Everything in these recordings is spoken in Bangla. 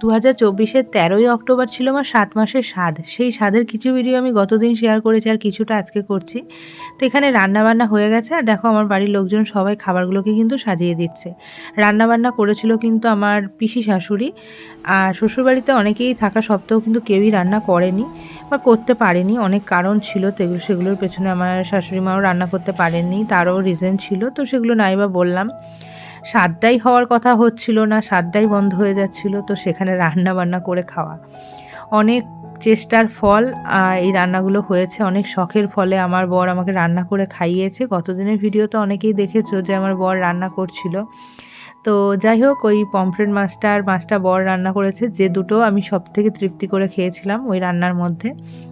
দু হাজার চব্বিশের তেরোই অক্টোবর ছিল আমার সাত মাসের স্বাদ। সেই স্বাদের কিছু ভিডিও আমি গতদিন শেয়ার করেছি আর কিছুটা আজকে করছি। তো এখানে রান্নাবান্না হয়ে গেছে আর দেখো আমার বাড়ির লোকজন সবাই খাবারগুলোকে কিন্তু সাজিয়ে দিচ্ছে। রান্নাবান্না করেছিল কিন্তু আমার পিসি শাশুড়ি। আর শ্বশুরবাড়িতে অনেকেই থাকা সত্ত্বেও কিন্তু কেউই রান্না করেনি বা করতে পারেনি। অনেক কারণ ছিল সেগুলোর পেছনে আমার শাশুড়ি মাও রান্না করতে পারেননি, তারও রিজন ছিল। তো সেগুলো নাই বা বললাম। সাতটাই হওয়ার কথা হচ্ছিল না, সাতটাই বন্ধ হয়ে যাচ্ছিল, তো সেখানে রান্না বান্না করে খাওয়া। অনেক চেষ্টার ফল এই রান্নাগুলো হয়েছে। অনেক শখের ফলে আমার বর আমাকে রান্না করে খাইয়েছে। গতদিনের ভিডিও তো অনেকেই দেখেছ যে আমার বর রান্না করছিল। তো যাই হোক, ওই পমফ্রেট মাছটা আর মাছটা বর রান্না করেছে। যে দুটো আমি সব থেকে তৃপ্তি করে খেয়েছিলাম ওই রান্নার মধ্যে।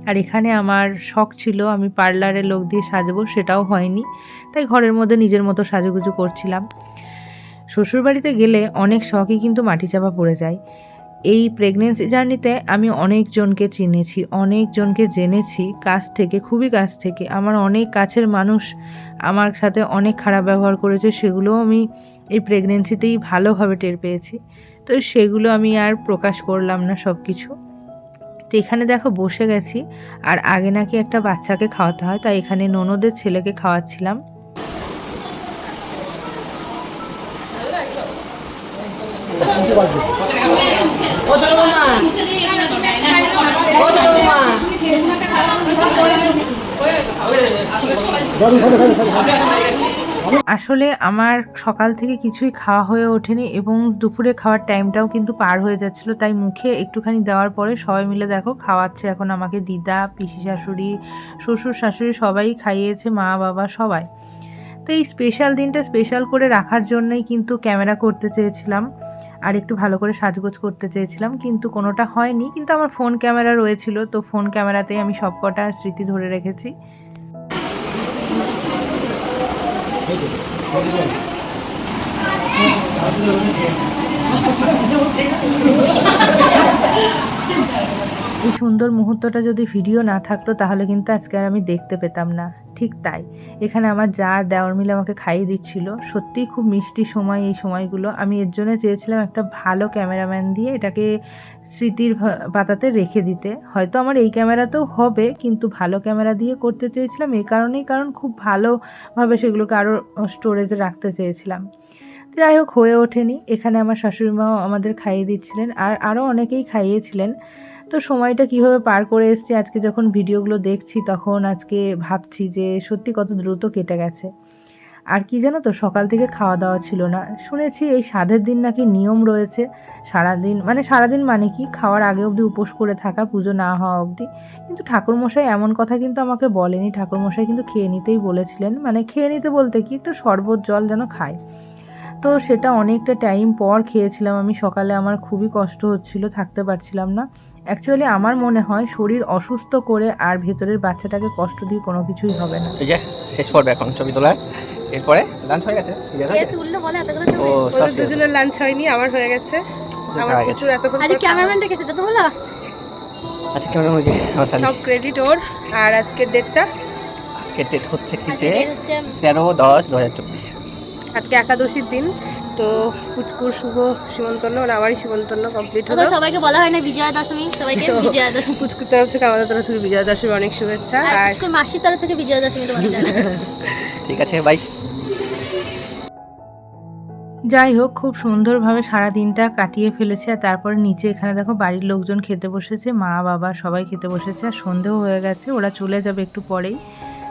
আর এখানে আমার শখ ছিল, আমি পার্লারের লোক দিয়ে সাজবো, সেটাও হয়নি। তাই ঘরের মধ্যে নিজের মতো সাজুগুজু করছিলাম। শ্বশুরবাড়িতে গেলে অনেক শখই কিন্তু মাটি চাপা পড়ে যায়। এই প্রেগনেন্সি জার্নিতে আমি অনেকজনকে চিনেছি, অনেকজনকে জেনেছি, কাছ থেকে, খুবই কাছ থেকে। আমার অনেক কাছের মানুষ আমার সাথে অনেক খারাপ ব্যবহার করেছে, সেগুলোও আমি এই প্রেগনেন্সিতেই ভালোভাবে টের পেয়েছি। তো সেগুলো আমি আর প্রকাশ করলাম না সব কিছু তো এখানে দেখো বসে গেছি, আর আগে নাকি একটা বাচ্চাকে খাওয়াতে হয়, তাই এখানে ননদের ছেলেকে খাওয়াচ্ছিলাম। ও ছোট বৌমা। ও ছোট বৌমা। আসলে আমার সকাল থেকে কিছুই খাওয়া হয়ে ওঠেনি এবং দুপুরে খাওয়ার টাইমটাও কিন্তু পার হয়ে যাচ্ছিল তাই মুখে একটুখানি দেওয়ার পরে সবাই মিলে দেখো খাওয়াচ্ছে এখন আমাকে দিদা পিসি শাশুড়ি শ্বশুর শাশুড়ি সবাই খাইয়েছে মা বাবা সবাই। তো এই স্পেশাল দিনটা স্পেশাল করে রাখার জন্যই কিন্তু ক্যামেরা করতে চেয়েছিলাম। আর একটু ভালো করে সাজগোজ করতে চেয়েছিলাম, কিন্তু কোনোটা হয়নি। কিন্তু আমার ফোন ক্যামেরা রয়েছিল, তো ফোন ক্যামেরাতেই আমি সবকটা স্মৃতি ধরে রেখেছি। এই সুন্দর মুহূর্তটা যদি ভিডিও না থাকতো, তাহলে কিন্তু আজকে আর আমি দেখতে পেতাম না। ঠিক তাই। এখানে আমার যা দেওয়ার মিলে আমাকে খাইয়ে দিচ্ছিল। সত্যিই খুব মিষ্টি সময় এই সময়গুলো। আমি এর জন্য চেয়েছিলাম একটা ভালো ক্যামেরাম্যান দিয়ে এটাকে স্মৃতির পাতাতে রেখে দিতে। হয়তো আমার এই ক্যামেরাতেও হবে, কিন্তু ভালো ক্যামেরা দিয়ে করতে চেয়েছিলাম। এই কারণেই কারণ খুব ভালোভাবে সেগুলোকে আরও স্টোরেজে রাখতে চেয়েছিলাম। যাই হোক হয়ে ওঠেনি। এখানে আমার শাশুড়ি মাও আমাদের খাইয়ে দিচ্ছিলেন আর আরও অনেকেই খাইয়েছিলেন। তো সময়টা কীভাবে পার করে এসেছি, আজকে যখন ভিডিওগুলো দেখছি, তখন আজকে ভাবছি যে সত্যি কত দ্রুত কেটে গেছে। আর কি জানো তো, সকাল থেকে খাওয়া দাওয়া ছিল না। শুনেছি এই সাধের দিন নাকি নিয়ম রয়েছে, সারাদিন মানে সারাদিন মানে কি? খাওয়ার আগে অবধি উপোস করে থাকা, পুজো না হওয়া অবধি। কিন্তু ঠাকুরমশাই এমন কথা কিন্তু আমাকে বলেনি। ঠাকুরমশাই কিন্তু খেয়ে নিতেই বলেছিলেন। মানে খেয়ে নিতে বলতে কি? একটু শরবত, জল যেন খায়। তো সেটা অনেকটা টাইম পর খেয়েছিলাম। আমি সকালে আমার খুবই কষ্ট হচ্ছিল থাকতে পারছিলাম না। অ্যাকচুয়ালি আমার মনে হয় শরীর অসুস্থ করে আর ভেতরের বাচ্চাটাকে কষ্ট দিয়ে কোনো কিছুই হবে না। এই যে শেষ পর্বে এখন ছবি তোলা এরপরে লাঞ্চ হয়ে গেছে? ও সব দুজনের লাঞ্চ হয়নি আমার হয়ে গেছে। আমার প্রচুর এতক্ষণ আজকে ক্যামেরাম্যানটা গেছে তো বলো আচ্ছা আমার সালি সব ক্রেডিট ওর আর আজকের ডেটটা আজকে ডেট হচ্ছে কি যে তেরো দশ দু হাজার চব্বিশ। আজকে একাদশীর দিন তো পুচকুর শুভ সীমন্তন্য মানে আমারই সীমন্তন্য কমপ্লিট হলো। সবাইকে বলা হয় না বিজয়া দশমী সবাইকে বিজয়া দশমী পুচকুর তরফ থেকে আমাদের তরফ থেকে বিজয়া দশমীর অনেক শুভেচ্ছা আর পুচকুর মাসির তরফ থেকে বিজয়া দশমী তোমাদের ঠিক আছে বাই যাই হোক খুব সুন্দরভাবে সারা দিনটা কাটিয়ে ফেলেছে আর তারপরে নিচে এখানে দেখো বাড়ির লোকজন খেতে বসেছে মা বাবা সবাই খেতে বসেছে আর সন্ধেও হয়ে গেছে ওরা চলে যাবে একটু পরেই।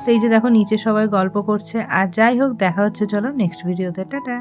তো এই যে দেখো, নিচে সবাই গল্প করছে। আর যাই হোক, দেখা হচ্ছে, চলো নেক্সট ভিডিওতে টাটা।